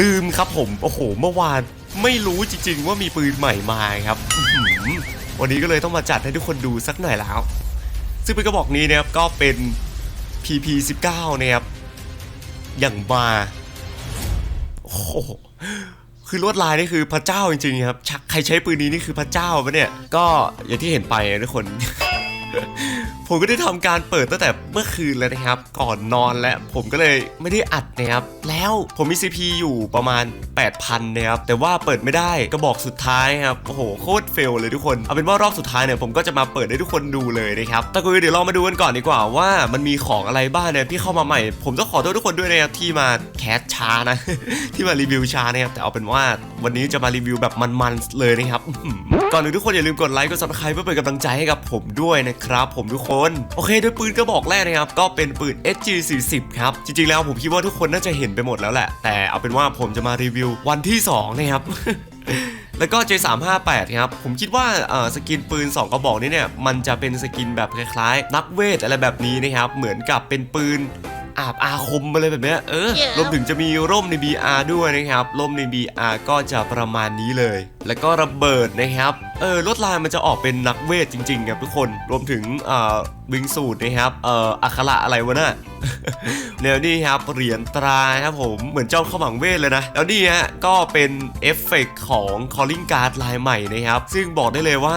ลืมครับผม โอ้โห เมื่อวานไม่รู้จริงๆ ว่ามีปืนใหม่มาครับ วันนี้ก็เลยต้องมาจัดให้ทุกคนดูสักหน่อยแล้ว ซึ่งปืนกระบอกนี้นะครับก็เป็น PP19 นะครับ อย่างมาโอ้คือลวดลายนี่คือพระเจ้าจริงๆครับชักใครใช้ปืนนี้นี่คือพระเจ้าปะเนี่ย ก็อย่างที่เห็นไปนะทุกคน ผมก็ได้ทำการเปิดตั้งแต่เมื่อคืนแล้วนะครับ ก่อนนอนและผมก็เลยไม่ได้อัดนะครับแล้วผมมี CP อยู่ประมาณ 8,000นะครับแต่ว่าเปิดไม่ได้กระบอกสุดท้ายครับโอ้โหโคตรเฟลเลยทุกคนเอาเป็นว่ารอบสุดท้ายเนี่ยผมก็จะมาเปิดให้ทุกคนดูเลยนะครับแต่ก็เดี๋ยวเรามาดูกันก่อนดีกว่าว่ามันมีของอะไรบ้างเนี่ยที่เข้ามาใหม่ ผมต้องขอโทษทุกคนด้วยนะครับที่มาแคสช้านะ ที่มารีวิวช้านะครับแต่เอาเป็นว่าวันนี้จะมารีวิวแบบมันๆเลยนะครับก่อนอื่นทุกคนอย่าลืมกดไลค์กด subscribe เพื่อเป็นกำลังใจให้กับผมด้วยนะครับผมทุกคนโอเคด้วยปืนกระบอกแรกนะครับก็เป็นปืน SG 40ครับจริงๆแล้วผมคิดว่าทุกคนน่าจะเห็นไปหมดแล้วแหละ แต่เอาเป็นว่าผมจะมารีวิววันที่2นะครับแล้วก็ J358 ครับ ผมคิดว่าสกินปืน 2 กระบอกนี้เนี่ย มันจะเป็นสกินแบบคล้ายๆ นักเวทอะไรแบบนี้นะครับ เหมือนกับเป็นปืน อาบอาคมอะไรแบบเนี้ยเออ Yeah. รวมถึงจะมีร่มใน BR ด้วยนะครับ ร่มใน BR ก็จะประมาณนี้เลย แล้วก็ระเบิดนะครับเออลวดลายมันจะออกเป็นนักเวทจริงๆครับทุกคนรวมถึงเอ่อวิงสูตรนะครับเอ่ออักขระอะไรวะน่ะแล้วนี่ครับเหรียญตราครับผมเหมือนเจ้าขมังเวทเลยนะ แล้วนี่ฮะก็เป็นเอฟเฟกต์ของ calling card ลายใหม่นะครับ ซึ่งบอกได้เลยว่า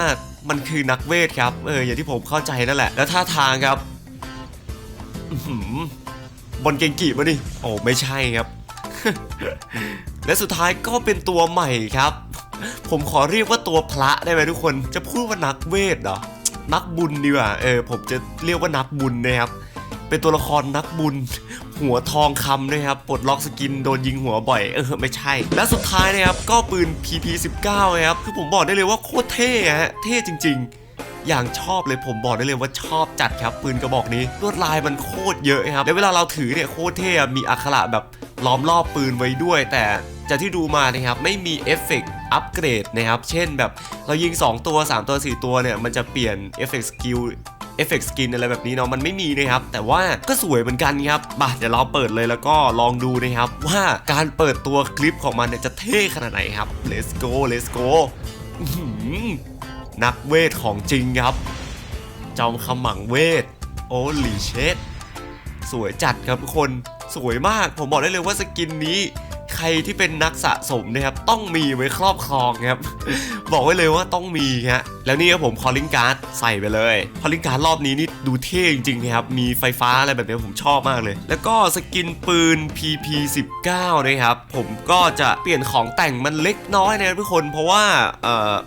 มันคือนักเวทครับ เอออย่างที่ผมเข้าใจนั่นแหละ แล้วท่าทางครับ อื้อหือบนเกงกีบะนี่โอ้ไม่ใช่ครับ และสุดท้ายก็เป็นตัวใหม่ครับ ผมขอเรียกว่าตัวพระได้ไหมทุกคน จะพูดว่านักเวทเหรอ นักบุญดีกว่า เออผมจะเรียกว่านักบุญนะครับ เป็นตัวละครนักบุญ หัวทองคำนะครับ ปลดล็อกสกินโดนยิงหัวบ่อย เออไม่ใช่ และสุดท้ายนะครับก็ปืน PP19 นะครับ คือผมบอกได้เลยว่าโคตรเท่ฮะ เท่จริง ๆ อย่างชอบเลยผมบอกได้เลยว่าชอบจัดครับปืนกระบอกนี้ลวดลายมันโคตรเยอะครับแล้วเวลาเราถือเนี่ยโคตรเท่มีอักขระแบบล้อมรอบปืนไว้ด้วย แต่จากที่ดูมานะครับไม่มีเอฟเฟกต์อัปเกรดนะครับเช่นแบบเรายิง 2 ตัว 3 ตัว 4 ตัวเนี่ยมันจะเปลี่ยนเอฟเฟกต์สกิลเอฟเฟกต์สกินอะไรแบบนี้เนาะมันไม่มีนะครับ แต่ว่าก็สวยเหมือนกันครับมาเดี๋ยวเราเปิดเลยแล้วก็ลองดูนะครับ ว่าการเปิดตัวคลิปของมันเนี่ยจะเท่ขนาดไหนครับ let's go let's go นักเวทของจริงครับ จอมขมังเวท โอ้ลีเชดสวยจัดครับทุกคนสวยมาก ผมบอกได้เลยว่าสกินนี้ ใครที่เป็นนักสะสมนะครับต้องมีไว้ครอบครองครับ บอกไว้เลยว่าต้องมีฮะแล้วนี่ครับผม calling card ใส่ไปเลย calling card รอบนี้นี่ดูเท่จริงๆนะครับมีไฟฟ้าอะไรแบบนี้ผมชอบมากเลย แล้วก็สกินปืน PP19 นะครับผมก็จะเปลี่ยนของแต่งมันเล็กน้อยนะครับทุกคนเพราะว่า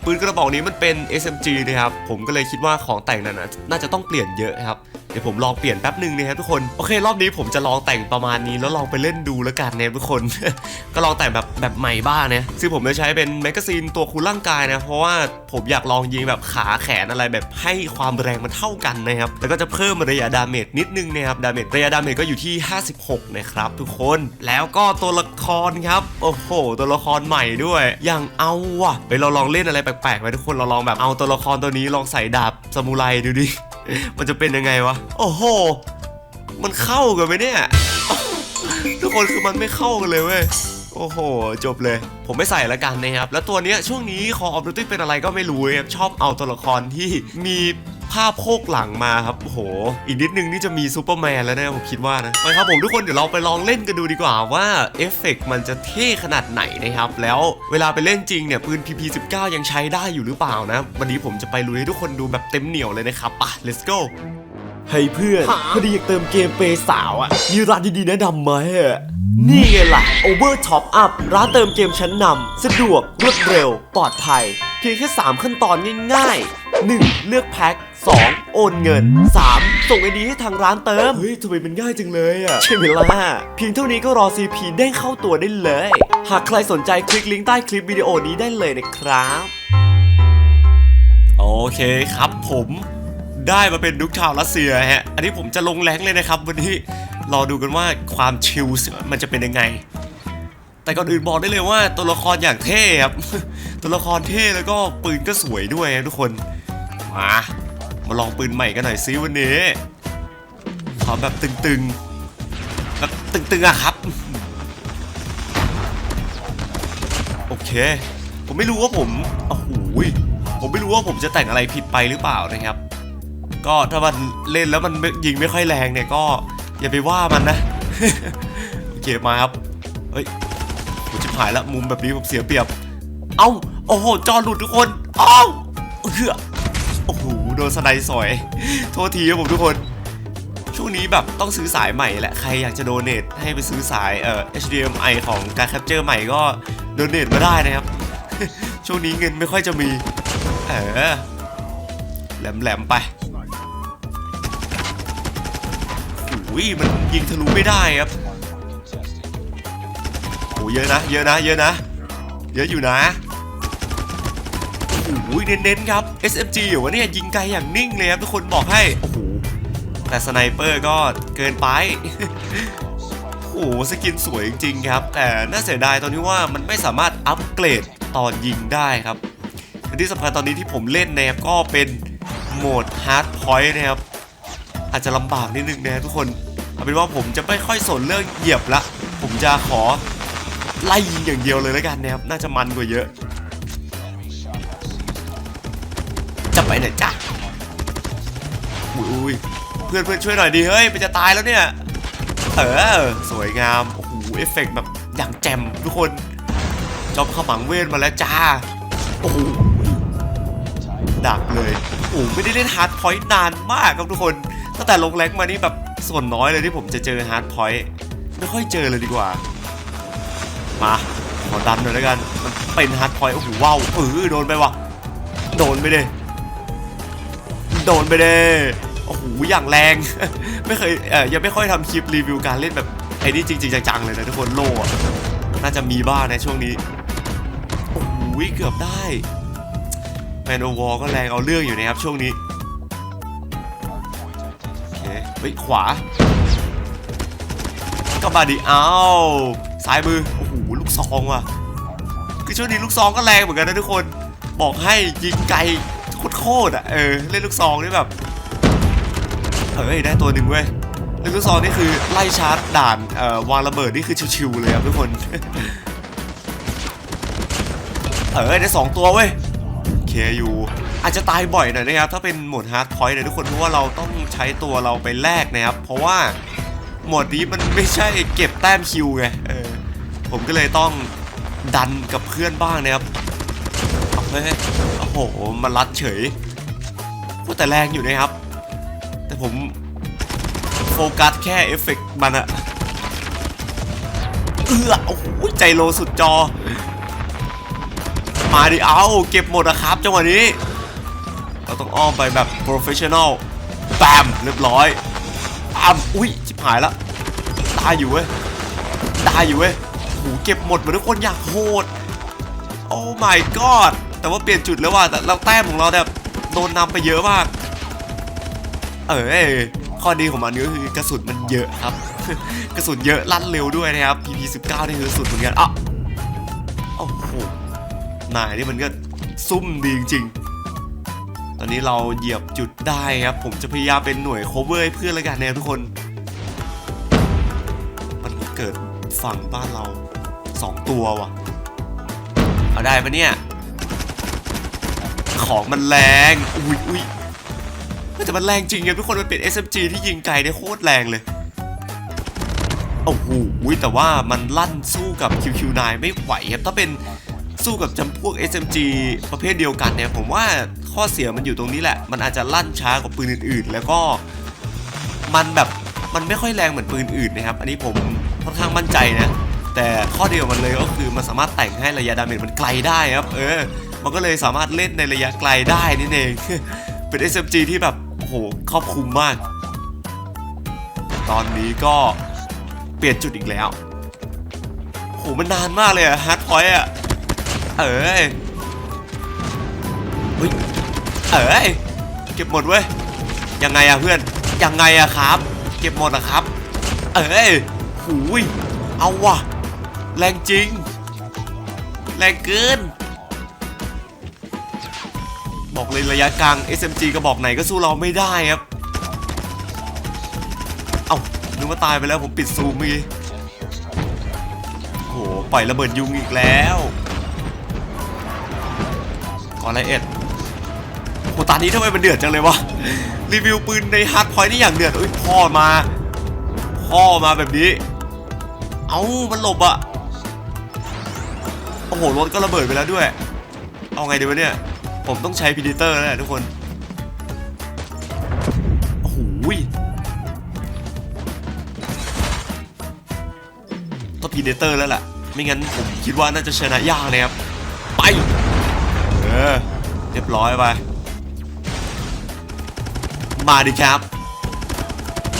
ปืนกระบอกนี้มันเป็น SMG นะครับผมก็เลยคิดว่าของแต่งนั้นนะน่าจะต้องเปลี่ยนเยอะครับ เดี๋ยวผมลองเปลี่ยนแป๊บหนึ่งนะครับทุกคนโอเค รอบนี้ผมจะลองแต่งประมาณนี้แล้วลองไปเล่นดูแล้วกันนะทุกคน ก็ลองแต่งแบบแบบใหม่บ้างนะซึ่งผมจะใช้เป็นแมกกาซีนตัวคูลร่างกายนะเพราะว่าผมอยากลองยิงแบบขาแขนอะไรแบบให้ความแรงมันเท่ากันนะครับแล้วก็จะเพิ่มระยะดาเมจนิดนึงนะครับดาเมจระยะดาเมจก็อยู่ที่ 56 นะครับทุกคนแล้วก็ตัวละครครับ โอ้โห ตัวละครใหม่ด้วย อย่างเอาว่ะไปเราลองเล่นอะไรแปลกๆไปทุกคนเราลองแบบเอาตัวละครตัวนี้ลองใส่ดาบซามูไรดูดิ มันจะเป็นยังไงวะ โอ้โห มันเข้ากันไหมเนี่ย ทุกคนคือมันไม่เข้ากันเลยเว้ย โอ้โห จบเลย ผมไม่ใส่ละกันนะครับ แล้วตัวเนี้ยช่วงนี้คอออฟดูตี้เป็นอะไรก็ไม่รู้ครับ ชอบเอาตัวละครที่มี ภาพโคกหลังมาครับโอ้โห อีกนิดนึงนี่จะมีซูเปอร์แมนแล้วนะผมคิดว่านะไปครับผมทุกคนเดี๋ยวเราไปลองเล่นกันดูดีกว่าว่าเอฟเฟกต์มันจะเท่ขนาดไหนนะครับ แล้วเวลาไปเล่นจริงเนี่ยปืน PP19 ยังใช้ได้อยู่หรือเปล่านะ วันนี้ผมจะไปลุยให้ทุกคนดูแบบเต็มเหนียวเลยนะครับป่ะ let's go ให้เพื่อนพอดีอยากเติมเกมเปย์สาวอะมีร้านดีๆแนะนำไหมอะนี่ไงล่ะ Over Top Up ร้านเติมเกมชั้นนำสะดวกรวดเร็ว ปลอดภัย เพียงแค่ 3 ขั้นตอนง่ายๆ 1. เลือกแพ็ค 2. โอนเงิน 3. ส่งไอดีให้ทางร้านเติม เฮ้ยทำไมมันง่ายจังเลยอะ ใช่ไหมล่ะ เพียงเท่านี้ก็รอ CP เด้งเข้าตัวได้เลย หากใครสนใจคลิกลิงก์ใต้คลิปวิดีโอนี้ได้เลยนะครับ โอเคครับผมได้มาเป็นนุกชาวรัสเซียฮะ อันนี้ผมจะลงแรงเลยนะครับ วันนี้รอดูกันว่าความชิลมันจะเป็นยังไง แต่ก่อนอื่นบอกได้เลยว่าตัวละครอย่างเท่ครับ ตัวละครเท่แล้วก็ปืนก็สวยด้วยนะทุกคน มา มาลองปืนใหม่กันหน่อยซิวันนี้ ขอแบบตึงๆ แบบตึงๆอะครับ โอเค ผมไม่รู้ว่าผมโอ้โหผมไม่รู้ว่าผมจะแต่งอะไรผิดไปหรือเปล่านะครับ ก็ถ้ามันเล่นแล้วมันยิงไม่ค่อยแรงเนี่ยก็อย่าไปว่ามันนะ โอเคมาครับ เฮ้ยผมจะหายละมุมแบบนี้ผมเสียเปรียบ เอ้า โอ้โห จอหลุดทุกคน เอ้าเฮือ โดนสไนด์สอย โทษทีครับผมทุกคน ช่วงนี้แบบต้องซื้อสายใหม่แหละ ใครอยากจะโดเนทให้ไปซื้อสายเอ่อ HDMI ของการแคปเจอร์ใหม่ก็โดเนทมาได้นะครับ ช่วงนี้เงินไม่ค่อยจะมี เออแหลมๆไปโอ้ยมันยิงทะลุไม่ได้ครับโอ้เยอะนะ เยอะนะ เยอะนะ เยอะอยู่นะ หเน้นๆครับ SMG อยู่วะเนี่ยยิงไกลอย่างนิ่งเลยครับทุกคนบอกให้ โอ้โห แต่สไนเปอร์ก็เกินไป โอ้โห สกินสวยจริงๆครับ แต่น่าเสียดายตรงที่ว่ามันไม่สามารถอัปเกรดตอนยิงได้ครับที่สำคัญตอนนี้ที่ผมเล่นนะครับก็เป็นโหมดฮาร์ดพอยต์นะครับ อาจจะลำบากนิดนึงนะทุกคน เอาเป็นว่าผมจะไม่ค่อยสนเรื่องเหยียบละ ผมจะขอไล่ยิงอย่างเดียวเลยแล้วกันนะครับ น่าจะมันกว่าเยอะ จะไปไหนจ้ะอุ้ยอุ้ยเพื่อนเพื่อนช่วยหน่อยดีเฮ้ยมันจะตายแล้วเนี่ยเออสวยงามโอ้โหเอฟเฟกต์แบบอย่างแจ่มทุกคนจอมขมังเวทมาแล้วจ้าโอ้โหดักเลยโอ้โหไม่ได้เล่นฮาร์ดพอยต์นานมากครับทุกคนตั้งแต่ลงแรงมานี่แบบส่วนน้อยเลยที่ผมจะเจอฮาร์ดพอยต์ไม่ค่อยเจอเลยดีกว่า มาขอดันหน่อยแล้วกันมันเป็นฮาร์ดพอยต์โอ้โหว้าวเออโดนไปวะโดนไปเลย โดนไปเลยโอ้โหอย่างแรง ไม่เคยเอ่อยังไม่ค่อยทำคลิปรีวิวการเล่นแบบไอ้นี่จริงๆจังๆเลยนะทุกคนโล่น่าจะมีบ้างในช่วงนี้โอ้โหเกือบได้แมนโอวอลก็แรงเอาเรื่องอยู่นะครับช่วงนี้โอเคเฮ้ยขวาก็มาดิเอาซ้ายมือโอ้โหลูกซองว่ะคือช่วงนี้ลูกซองก็แรงเหมือนกันนะทุกคน บอกให้ยิงไกล โคตรๆอะเออเล่นลูกซองนี่แบบเฮ้ยได้ตัวหนึ่งเว้ยเล่นลูกซองนี่คือไล่ชาร์จด่านเอ่อวางระเบิดนี่คือชิวๆเลยครับทุกคนเออได้สองตัวเว้ยเคอยู่อาจจะตายบ่อยหน่อยนะครับ ถ้าเป็นโหมดฮาร์ดพอยต์นะทุกคนเพราะว่าเราต้องใช้ตัวเราไปแลกนะครับ เพราะว่าโหมดนี้มันไม่ใช่เก็บแต้มคิวไงเออผมก็เลยต้องดันกับเพื่อนบ้างนะครับ เอาเฮ้ยโอ้โหมารัดเฉยพูดแต่แรงอยู่นะครับ แต่ผมโฟกัสแค่เอฟเฟกต์มันอะเอื้อโอ้โหใจโลสุดจอ มาดิเอาเก็บหมดนะครับจังหวะนี้ เราต้องอ้อมไปแบบโปรเฟชชั่นอลแปมเรียบร้อยปั๊มอุ้ยชิบหายละได้อยู่เว้ยได้อยู่เว้ยโอ้โหเก็บหมดเหมือนทุกคนอยากโหดโอ้ my god แต่ว่าเปลี่ยนจุดแล้วว่ะแต่เราแต้มของเราแบบโดนนำไปเยอะมาก เออข้อดีของมันก็คือกระสุนมันเยอะครับ กระสุนเยอะลั่นเร็วด้วยนะครับ PP 19นี่คือสุนเหมือนกันอะโอ้โหนายนี่มันก็ซุ่มดีจริงๆ ตอนนี้เราเหยียบจุดได้ครับ ผมจะพยายามเป็นหน่วย cover ให้เพื่อนแล้วกันนะทุกคน มันเกิดฝั่งบ้านเราสองตัวว่ะ เอาได้ปะเนี่ย ของมันแรง อุ้ยอุ้ยแต่มันแรงจริงครับทุกคนมันเป็น SMG ที่ยิงไกลได้โคตรแรงเลยโอ้โหแต่ว่ามันลั่นสู้กับ QQ9 ไม่ไหวครับถ้าเป็นสู้กับจำพวก SMG ประเภทเดียวกันเนี่ยผมว่าข้อเสียมันอยู่ตรงนี้แหละ มันอาจจะลั่นช้ากว่าปืนอื่น ๆ แล้วก็มันแบบมันไม่ค่อยแรงเหมือนปืนอื่นนะครับ อันนี้ผมค่อนข้างมั่นใจนะ แต่ข้อเดียวมันเลยก็คือมันสามารถแต่งให้ระยะดาเมจมันไกลได้ครับ เออ มันก็เลยสามารถเล่นในระยะไกลได้นี่เอง เป็น SMG ที่แบบโอ้โหครอบคลุมมาก ตอนนี้ก็เปลี่ยนจุดอีกแล้วโหมันนานมากเลยอะฮาร์ดพอยต์อะเอ้ยเฮ้ยเอ้ยเก็บหมดเว้ยยังไงอะเพื่อนยังไงอะครับ เก็บหมดอะครับ เอ้ยหูยเอาว่ะ แรงจริง แรงเกิน บอกเลยระยะกลาง SMG กระบอกไหนก็สู้เราไม่ได้ครับ เอ้านึกว่าตายไปแล้วผมปิดซูมเมื่อกี้โหปล่อยระเบิดยุงอีกแล้วอละเอ็ดโหตอนนี้ทำไมมันเดือดจังเลยวะ รีวิวปืนในฮาร์ดพอยต์นี่อย่างเดือดอุ้ยพ่อมา พ่อมาแบบนี้ เอ้ามันหลบอะโอ้โหรถก็ระเบิดไปแล้วด้วย เอาไงดีวะเนี่ย ผมต้องใช้พีดิเตอร์แล้วแหละทุกคน โอ้โหต้องพีดิเตอร์แล้วแหละไม่งั้นผมคิดว่าน่าจะชนะยากเลยครับ ไป เออ เรียบร้อยไป มาดิครับ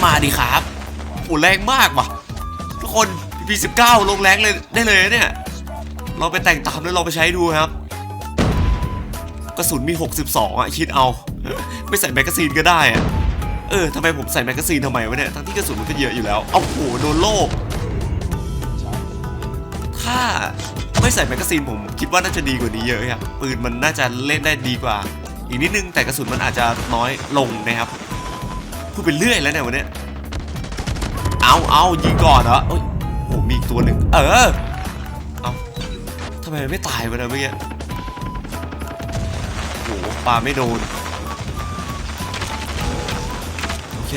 มาดิครับโอ้แรงมากว่ะ ทุกคน P19 ลงแรงเลยได้เลยเนี่ย เราไปแต่งตามแล้วลองไปใช้ดูครับ กระสุนมี 62อะคิดเอา ไม่ใส่แมกกาซีนก็ได้อะเออทำไมผมใส่แมกกาซีนทำไมวะเนี่ยทั้งที่กระสุนมันก็เยอะอยู่แล้วเอาโหโดนโลกถ้าไม่ใส่แมกกาซีนผมคิดว่าน่าจะดีกว่านี้เยอะครับปืนมันน่าจะเล่นได้ดีกว่า อีกนิดนึงแต่กระสุนมันอาจจะน้อยลงนะครับพูดไปเรื่อยแล้วเนี่ยวันนี้เอาเอายิงก่อนเหรอเอ้ยโหมีอีกตัวหนึ่งเออเอาทำไมมันไม่ตายวะเนี่ยเมื่อกี้ ปลาไม่โดน โอเค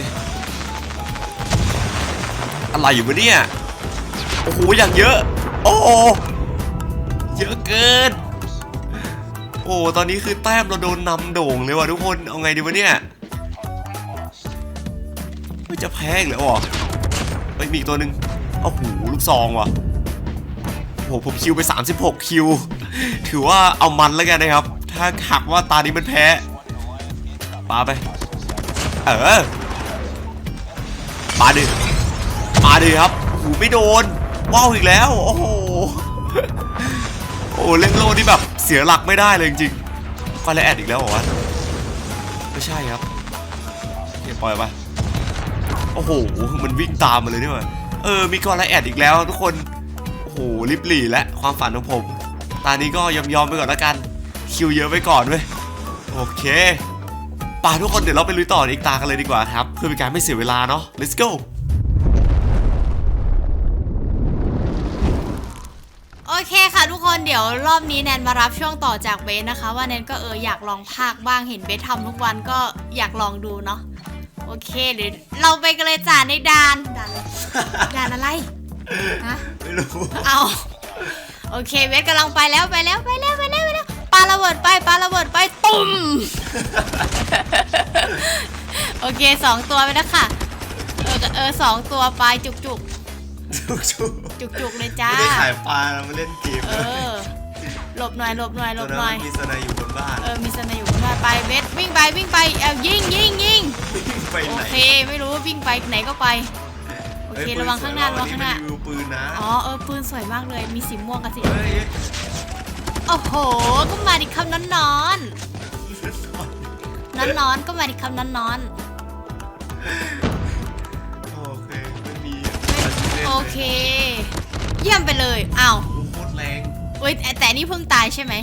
อะไรอยู่วะเนี่ย โอ้โห อย่างเยอะ โอ้โหเยอะเกิน โอ้ตอนนี้คือแต้มเราโดนนำโด่งเลยว่ะทุกคน เอาไงดีวะเนี่ยไม่จะแพ้อีกแล้วเหรอไปมีอีกตัวหนึ่งโอ้โห ลูกซองว่ะโอ้โห ผมคิวไป 36 คิว ถือว่าเอามันแล้วกันนะครับ ถ้าหักว่าตานี้มันแพ้ปาไป เออมาดิมาดิครับโอ้ไม่โดนว้าวอีกแล้ว โอ้โหโอ้เล่นโลนี่แบบเสียหลักไม่ได้เลยจริงๆฟาเลแอดอีกแล้วเหรอวะไม่ใช่ครับเดี๋ยวปล่อยไปโอ้โห มันวิ่งตามมาเลยนี่หว่าเออ มีกอลแอดอีกแล้วทุกคน โอ้โห ลิบหลี่และความฝันของผม ตอนนี้ก็ยอมยอมไปก่อนล้วกัน คิวเยอะไว้ก่อนเว้ยโอเคป่าทุกคนเดี๋ยวเราไปลุยต่ออีกตากันเลยดีกว่าครับ เพื่อเป็นการไม่เสียเวลาเนาะ let's go โอเคค่ะทุกคนเดี๋ยวรอบนี้แนนมารับช่วงต่อจากเบสนะคะ ว่าแนนก็เอออยากลองภาคบ้างเห็นเบสทำทุกวันก็อยากลองดูเนาะโอเคเดี๋ยวเราไปกันเลยจ้าในดานดานอะไรดานอะไรฮะไม่รู้เอาโอเคเบสกำลังไปแล้วไปแล้วไปแล้วไปแล้วไปแล้ว ปาระเบิดไปปาระเบิดไปตุ่มโอเคสองตัวไปแล้วค่ะ เออเออสองตัวไปจุกจุกชุกชุกจุกจุกๆเลยจ้า ไม่ได้ขายปลาเรามาเล่นเกมเออ หลบหน่อยหลบหน่อยหลตัวบนั้นหน่อย มีสนายอยู่บนบ้าน เออ มีสนายอยู่ข้างหน้าไปเบสวิ่งไปวิ่งไปเอายิงยิงยิงไปโอไหนเคไม่รู้ว่าวิ่งไปไหนก็ไป โอเคฮ้ยระวังข้างหน้าระวังข้างหน้าปืสวยว่ะวันนี้มันรีวิวปืนนะ อ๋อเออปืนสวยมากเลยมีสีม่วงกับสีเฮ้ย โอ้โห ก็มาดิคำนอนนอนนอนนอนๆก็มาดิคำนอนนอนโอเคไม่มีๆโอเค เยี่ยมไปเลยอ้าวลูกโคตรแรงเว้ยแต่แต่นี่เพิ่งตายใช่ไหม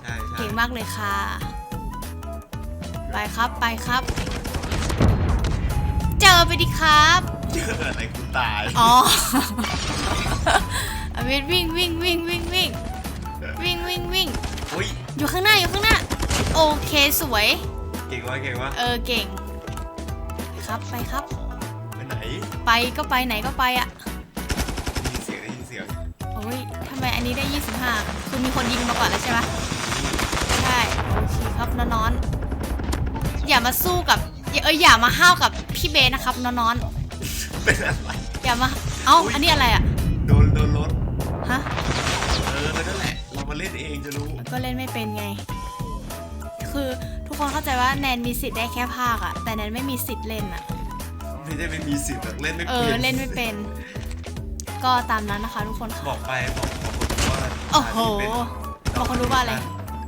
ใช่ใช่เก่งมากเลยค่ะ ไปครับไปครับ เจอไปดิครับเจออะไรกูตายอ๋ออเวทวิ่งวิ่งวิ่งวิ่งวิ่ง วิ่งวิ่งวิ่งอุ้ยอยู่ข้างหน้าอยู่ข้างหน้า โอเคสวย เก่งวะเก่งวะเออเก่งไปครับไปครับ ไปไหนไปก็ไปไหนก็ไปอะได้ยินเสียงได้ยินเสียงโอ้ยทำไมอันนี้ได้ 25 คือมีคนยิงมาก่อนแล้วใช่ไหมใช่โอเคครับนอนนอนๆอย่ามาสู้กับอย่าเอยอย่ามาห้าวกับพี่เบสนะครับนอนนอนเป็นอะไรๆอย่ามาเอ้าอันนี้อะไรอะโดนโดนรถฮะ เรามาเล่นเองจะรู้ ก็เล่นไม่เป็นไง คือทุกคนเข้าใจว่าแนนมีสิทธิ์ได้แค่ภาคอะแต่แนนไม่มีสิทธิ์เล่นอะไม่ได้ไม่มีสิทธิ์แบบเล่นไม่เอเป็อนเล่นไม่เป็น ก็ตามนั้นนะคะทุกคนค่ะ บอกไปบอกบอกคนดูว่าโอ้โห ด่านนี้บอกคนดูว่าอะไร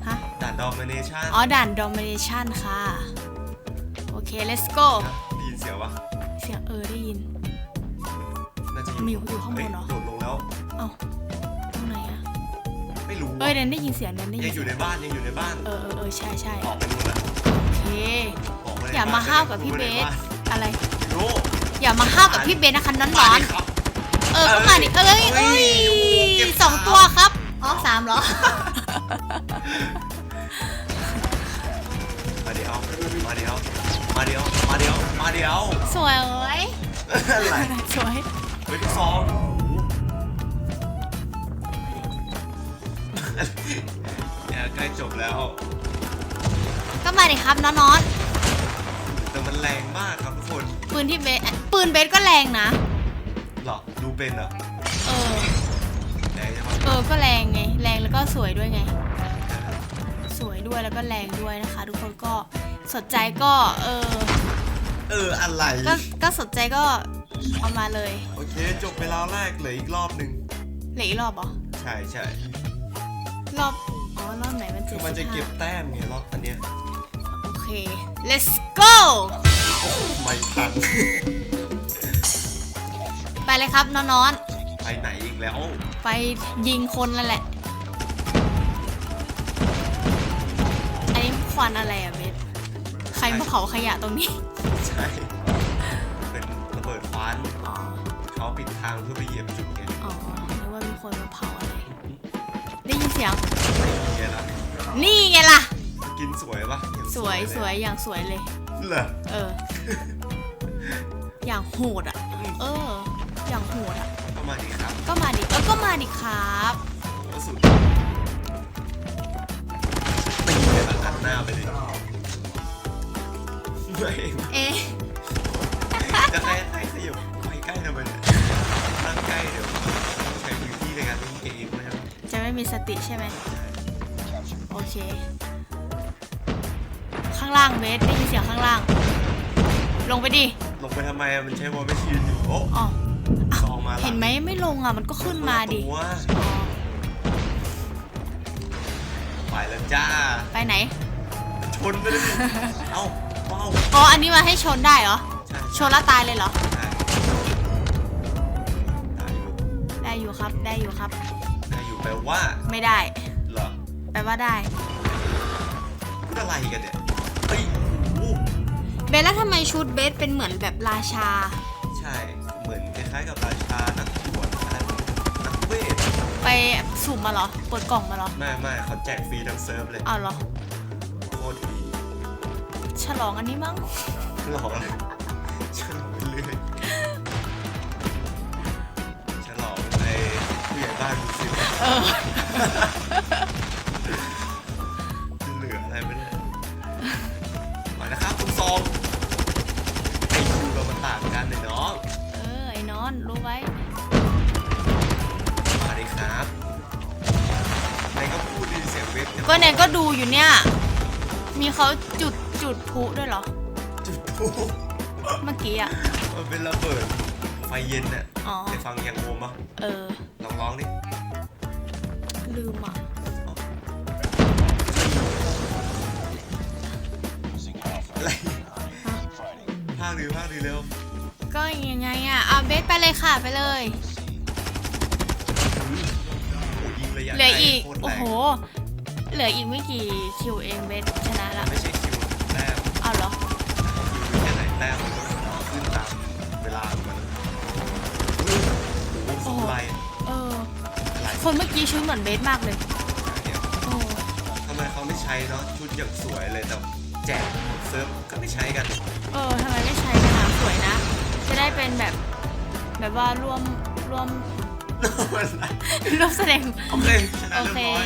ฮะ ด่านดอมเนชั่นอ๋อ ด่าน domination ค่ะ โอเค let's go ได้ยินเสียงวะเสียงเออได้ยิน น่าจะมีอยู่ข้างบนเหรอโดดลงแล้ว เอ้าตรงไหนอะ ไม่รู้เอ้ยแนนได้ยินเสียงแนนได้ยิยันงอเสียู่ยงในบ้านยังอยู่ในบ้านเออเออเออใช่ใช่ออกไปดูแล้วโอเค ออกไปในอย่ามาบ้นห้าวกับพี่เบสอะไรโอ้อย่ามาห้าวกับพี่เบสนะคะน้อนมาๆดิครับเออก็มาดิเอ้ยเอ้เอ้ยยเก็บสองสามตัวครับอ๋อสามเหรอฮมาเดี๋ยวมาเดี๋ยวมาเดี๋ยวมาเดี๋ยวสวยอะไรสวย เฮ้ยลูกซอง เนี่ยใกล้จบแล้วก็มาดิครับน้อนแต่มันแรงมากครับทุกคนๆปืนที่เบสปืนเบสก็แรงนะเหรอดูเป็นเหรอเออ แรงใช่ปะเออ ก็แรงไง แรงแล้วก็สวยด้วยไง สวยด้วยแล้วก็แรงด้วยนะคะ ทุกคนก็สนใจก็ เออ เอออะไร ก็ก็สนใจก็เอามาเลยโอเคจบเวลาแรกเหลืออีกรอบหนึ่งเหลืออีกรอบเหรอ ใช่ใช่ รอบ อ๋อ รอบไหนมันคืเจ็อดมันจะสิบเก็บห้าแต้มไงรอบอันเนี้ยโอเค let's go ไม่ทัน ไปเลยครับน้อนไปไหนอีกแล้วๆไปยิงคนนั่นแหละ อันนี้ควันอะไรอะเบสใครมาเผาขยะตรงนี้ ใช่เป็นระเบิดควันอ๋อ เขาปิดทางเพื่อไปเหยียบจุดไงอ๋อนึกว่ามีคนมาเผาอะไรได้ยินเสียงเงี้ยละนี่ไงล่ะ กินสวยปะงสวยสเลวยอย่างสวยเลยเหรอเออ อย่างโหดอะ เออ อย่างโหดอะก็มาดีครับก็มาดิเออก็มาดิครับโอ้สุดตีเลยละอัดหน้าไปเลยไม่เอ๊ะจะให้ให้ขยับไปใกล้ทำไมเนี่ยนั่งใกล้เดี๋ยวใช้พื้นที่ในการเล่นเกมนะครับจะ ไม่มีสติใช่ไหมโอเค ข้างล่างเบสได้ยินเสียงข้างล่าง ลงไปดิลงไปทำไมอะมันใช้วอลไม่ชีนอยู่โอ้อ๋อซองมาละเห็นไหมไม่ลงอะมันก็ขึ้นมาดิตัวอ๋อไปแล้วจ้า ไปไหน ชนไปเลยเอ้าเป้าอ๋ออันนี้มาให้ชนได้เหรอใช่ชนแล้วตายเลยเหรอใช่ได้อยู่ได้อยู่ครับ ได้อยู่ครับได้อยู่ แปลว่าไม่ได้ เหรอแปลว่าได้ พูดอะไรกันเนี่ยเฮ้ยโอ้โหเบสแล้วทำไมชุดเบสเป็นเหมือนแบบราชา ใช่ เหมือนคล้ายๆกับราชา นักบวชอะไรแบบนี้นักเวทไปสุ่มมาเหรอเปิดกล่องมาเหรอไม่ไม่เขาแจกฟรีทั้งเซิร์ฟเลยเอาเหรอ โคตรดีฉลองอันนี้มั้งหล่อเลยฉลองไปเรื่อย ใหญ่บ้านดูสิเออจะเหลืออะไรไม่ได้มานะครับคุณซองไอคิวเรามันต่างกันเลยเนาะเออไอ้นอนรู้ไว้มาดิครับไหนก็พูดดีเสียงเว็บก็เนี่ยก็ดูอยู่เนี่ย มีเขาจุดจุดพลุด้วยเหรอ จุดพูดเมื่อกี้อะ มันเป็นระเบิดไฟเย็นน่ะ อ๋อไปฟังยังโอมปะเออ ลองร้องดิลืมอะ อะไรภาคดีภาคดีเร็วก็ยังไงอะอะเบสไปเลยค่ะไปเลย โอ้ยิงระยะเหลือไกลอีก โคตรแรโอ้งโห เหลืออีกไม่กี่คิวเองเบสชนะละไม่ใช่ โอ้โหสองใบเออหลายคนเมื่อกี้ชุดเหมือนเบสมากเลย เนี่ยโอ้ทำไมเขาไม่ใช้เนาะชุดอย่างสวยเลยแต่แจกเซิร์ฟก็ไม่ใช้กันเออทำไมไม่ใช้กันอะสวยนะ จะได้เป็นแบบ แบบว่าร่วมร่วมร่วมแสดง โอเคชนะโอเรียบเค ร้อย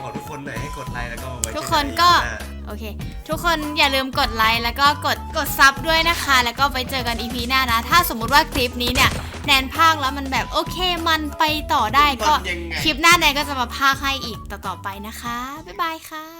บอกทุกคนหน่อยให้กดไลค์แล้วก็ไว้ทุกเจอคนใก็หน้าโอเค ทุกคนอย่าลืมกดไลค์แล้วก็กดกดซับด้วยนะคะ แล้วก็ไปเจอกันอีพีหน้านะ ถ้าสมมุติว่าคลิปนี้เนี่ย แนนพากย์แล้วมันแบบโอเคมันไปต่อได้ก็มันยังไง คลิปหน้าแนนก็จะมาพากย์ให้อีกต่อๆไปนะคะ บ๊ายบายค่ะ